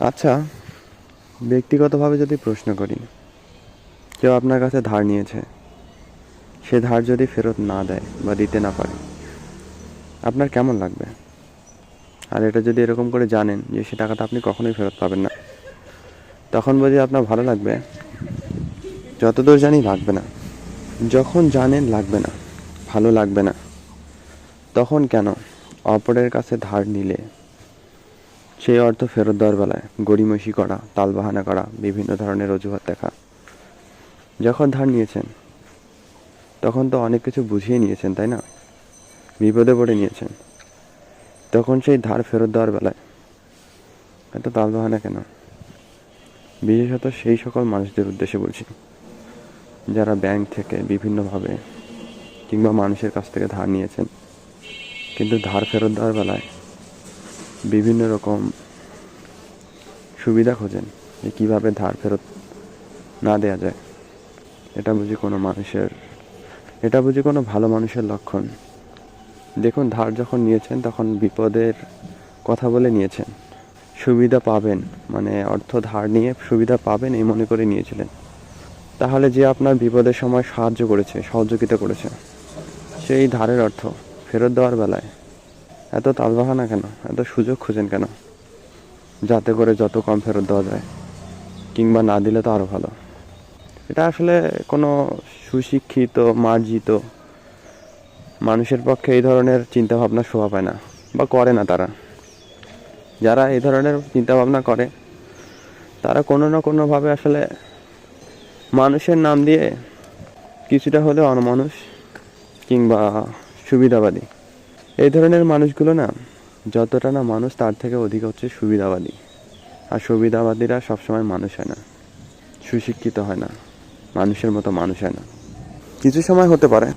আচ্ছা ব্যক্তিগতভাবে যদি প্রশ্ন করি, কেউ আপনার কাছে ধার নিয়েছে, সে ধার যদি ফেরত না দেয় বা দিতে না পারে, আপনার কেমন লাগবে? আর এটা যদি এরকম করে জানেন যে সে টাকাটা আপনি কখনোই ফেরত পাবেন না, তখন বুঝি আপনার ভালো লাগবে। যতদূর জানি লাগবে না, যখন জানেন লাগবে না, ভালো লাগবে না, তখন কেন অপরের কাছে ধার নিলে সেই অর্থ ফেরত দেওয়ার বেলায় গড়িমসি করা, তালবাহানা করা, বিভিন্ন ধরনের অজুহাত দেখা। যখন ধার নিয়েছেন, তখন তো অনেক কিছু বুঝিয়ে নিয়েছেন, তাই না? বিপদে পড়ে নিয়েছেন। তখন সেই ধার ফেরত দেওয়ার বেলায় এত তালবাহানা কেন? বিশেষত সেই সকল মানুষদের উদ্দেশ্যে বলছি, যারা ব্যাংক থেকে বিভিন্নভাবে কিংবা মানুষের কাছ থেকে ধার নিয়েছেন, কিন্তু ধার ফেরত দেওয়ার বেলায় বিভিন্ন রকম সুবিধা খোঁজেন যে কীভাবে ধার ফেরত না দেওয়া যায়। এটা বুঝি কোনো মানুষের, এটা বুঝি কোনো ভালো মানুষের লক্ষণ। দেখুন, ধার যখন নিয়েছেন, তখন বিপদের কথা বলে নিয়েছেন। সুবিধা পাবেন মানে অর্থ ধার নিয়ে সুবিধা পাবেন এই মনে করে নিয়েছিলেন। তাহলে যে আপনার বিপদের সময় সাহায্য করেছে, সহযোগিতা করেছে, সেই ধারের অর্থ ফেরত দেওয়ার বেলায় এত তালবাহানা কেন? এত সুযোগ খুঁজেন কেন? যাতে করে যত কম ফেরত দেওয়া যায়, কিংবা না দিলে তো আরও ভালো। এটা আসলে কোনো সুশিক্ষিত, মার্জিত মানুষের পক্ষে এই ধরনের চিন্তাভাবনা শোভা পায় না, বা করে না তারা। যারা এই ধরনের চিন্তাভাবনা করে, তারা কোনো না কোনোভাবে আসলে মানুষের নাম দিয়ে কিছুটা হলেও অনমানুষ কিংবা সুবিধাবাদী। এই ধরনের মানুষগুলো না, যতটা না মানুষ তার থেকে অধিক হচ্ছে সুবিধাবাদী। আর সুবিধাবাদীরা সবসময় মানুষ হয় না, সুশিক্ষিত হয় না, মানুষের মতো মানুষ হয় না। কিছু সময় হতে পারে